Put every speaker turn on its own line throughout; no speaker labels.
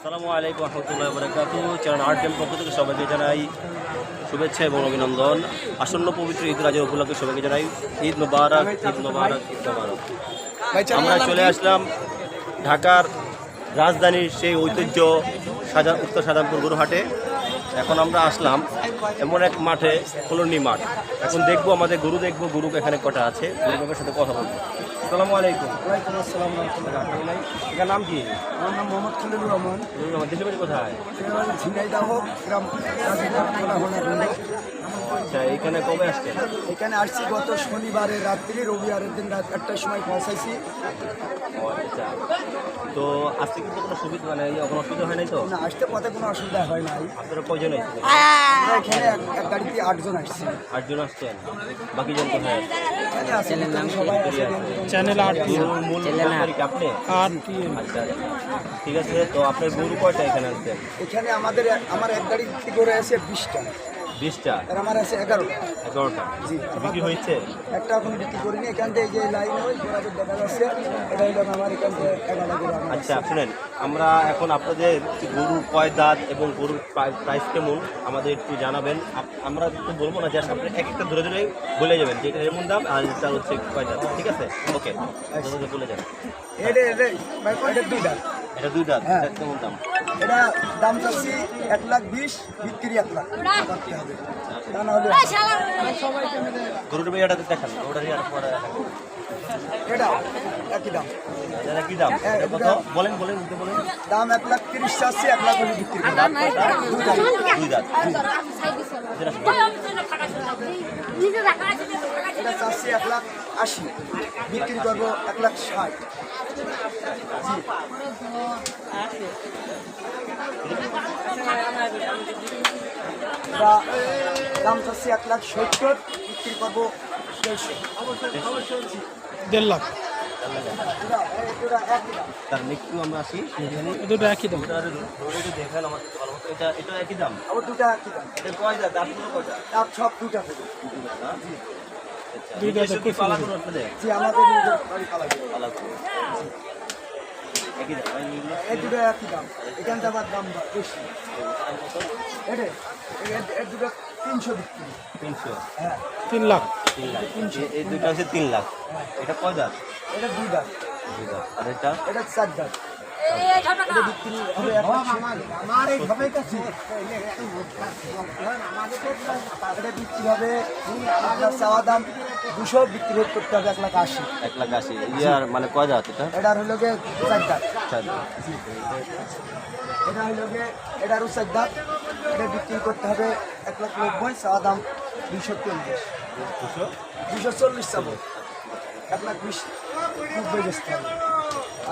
আসসালামু আলাইকুম রহমতুল্লাহ বরকাত চ্যানেল আর্ট ক্যাম্প পক্ষ থেকে সবাইকে জানাই শুভেচ্ছা এবং অভিনন্দন। আসন্ন পবিত্র ঈদ রাজা উপলক্ষে সবাইকে জানাই ঈদ মোবারক ঈদ মোবারক ঈদ মোবারক। আমরা চলে আসলাম ঢাকার রাজধানীর সেই ঐতিহ্য সাজা উত্তর সাজানপুর গরুহাটে। এখন আমরা আসলাম এমন এক মাঠে কলোনি মাঠ। এখন দেখব আমাদের গরু দেখব গরু এখানে কটা আছে। গুরু বাবার সাথে কথা বলব। আসসালামু আলাইকুম।
ওয়ালাইকুম আসসালাম।
এখানে নাম কি?
আমার নাম মোহাম্মদ খলিলুর রহমান।
কোথায়?
ঝিনাইদাহ গ্রাম
আচ্ছা এখানে কবে আসছেন?
এখানে আসছি গত শনিবারের রাত্রি রবিবারের দিন রাত একটার সময় পৌঁছাইছি।
আচ্ছা। তো আজকে কিন্তু কোনো সুবিধা মানে ইয়ে, কোনো অসুবিধা হয় নাই তো?
না আসতে পথে কোনো অসুবিধা হয় নাই।
আপনারা কয়জন আসছেন
এখানে এক- গাড়িতে আটজন আসছি।
আটজন আসছেন? বাকি জন কোথায়?
এখানে আছে সবাই
চ্যানেল আট
মূল আপনি?
আট
আচ্ছা ঠিক আছে তো আপনার গরু কয়টা এখানে আসছেন
এখানে আমাদের আমার এক গাড়ি করে আছে বিশটা।
বিশটা?
আর আমার আছে এগারোটা।
এগারোটা।
জি।
বিক্রি হয়েছে?
একটা এখন বিক্রি করিনি এখান থেকে যে লাইন ওই গোড়াতে দেখা যাচ্ছে এটা হলো আমার এখান থেকে এগারোটা আমার
আচ্ছা শুনেন আমরা এখন আপনাদের গরুর কয় দাঁত এবং গরুর প্রাইস কেমন আমাদের একটু জানাবেন। আমরা একটু বলব না জাস্ট আপনি এক একটা ধরে ধরে বলে যাবেন যে এটা এমন দাম আর এটা হচ্ছে কয় দাঁত ঠিক আছে? ওকে বলে যাবেন।
এটা এটা দুইটা
এটা দুই দাঁত
হ্যাঁ।
কেমন দাম?
এটা দাম চাচ্ছি এক লাখ বিশ বিক্রি এক লাখ। করতে হবে। তা না হলে
গরুর দেখান ওটা আর পরে দেখান।
এটা একই দাম।
এটা কি দাম?
হ্যাঁ,
এটা কত? বলেন বলেন বলেন।
দাম এক লাখ তিরিশ চাচ্ছি এক লাখ হলে বিক্রি করব। দুই দাম।
দুই দাঁত
এটা চাচ্ছি এক লাখ আশি বিক্রি করব এক লাখ ষাট। এটা দাম চাচ্ছি এক লাখ সত্তর বিক্রি করব
দেড় লাখ।
দাম
তার একটু আমরা আসি সেখানে
দুটো একই দাম।
দেখেন আমার এটা এটা একই দাম?
আবার দুটা একই দাম।
এটা কয় দাঁত? দাঁতগুলো কয়টা?
তার সব দুটা থেকে
দুই দাঁতে
কি পালা। করো আপনাদের
জি আমাদের। পালা
করো। একই দাম?
এই দুটো একই দাম। এখান আবার দাম বেশি এটা এর দুটো তিনশো বিক্রি।
তিনশো?
হ্যাঁ।
তিন লাখ।
তিন লাখ। এই- এই দুইটা হচ্ছে তিন লাখ। এটা কয় দাঁত?
এটা দুই দাঁত।
দুই দাঁত। আর এটা?
এটা চার দাম বিক্রি হবে চাওয়া দাম দুশো বিক্রি করতে হবে এক লাখ আশি
এক লাখ আশি ইয়ার মানে কয় দাঁত এটা
এটার হইল গিয়ে চার দাম
চার দাঁত।
এটা হইল গিয়ে এটারও চার দাম এটা বিক্রি করতে হবে এক লাখ নব্বই চাওয়া দাম দুশো চল্লিশ
দুশো
চল্লিশ চাবো এক লাখ বিশ নব্বই বেচতে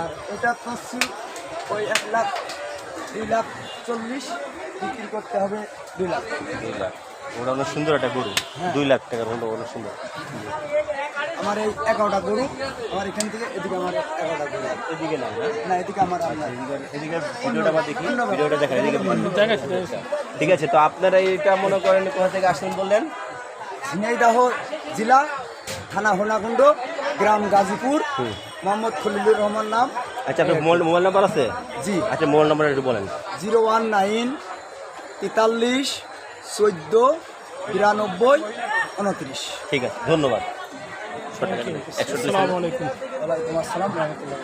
আর এটা পাচ্ছি ওই এক লাখ দুই লাখ চল্লিশ বিক্রি করতে হবে দুই লাখ।
দুই লাখ। ওটা অনেক সুন্দর একটা গরু। দুই লাখ টাকার হলো অনেক সুন্দর।
আমার এই এগারোটা গরু আমার এখান থেকে এদিকে আমার এগারোটা গরু।
এদিকে না না?
এদিকে আমার আপনার
এদিকে ভিডিওটা আবার দেখি। ভিডিওটা দেখা এদিকে ঠিক আছে তো আপনারা এটা মনে করেন কোথা থেকে আসলেন বললেন?
ঝিনাইদাহ জেলা থানা হোনাকুণ্ড। গ্রাম গাজীপুর। মোহাম্মদ খলিলুর রহমান নাম।
আচ্ছা আপনার মোবাইল মোবাইল নাম্বার আছে?
জি।
আচ্ছা মোবাইল নাম্বার একটু বলেন।
জিরো ওয়ান নাইন তেতাল্লিশ চোদ্দ বিরানব্বই উনত্রিশ।
ঠিক আছে ধন্যবাদ। একশো
আসসালামু আলাইকুম।
ওয়ালাইকুম আসসালাম রহমতুল্লাহ।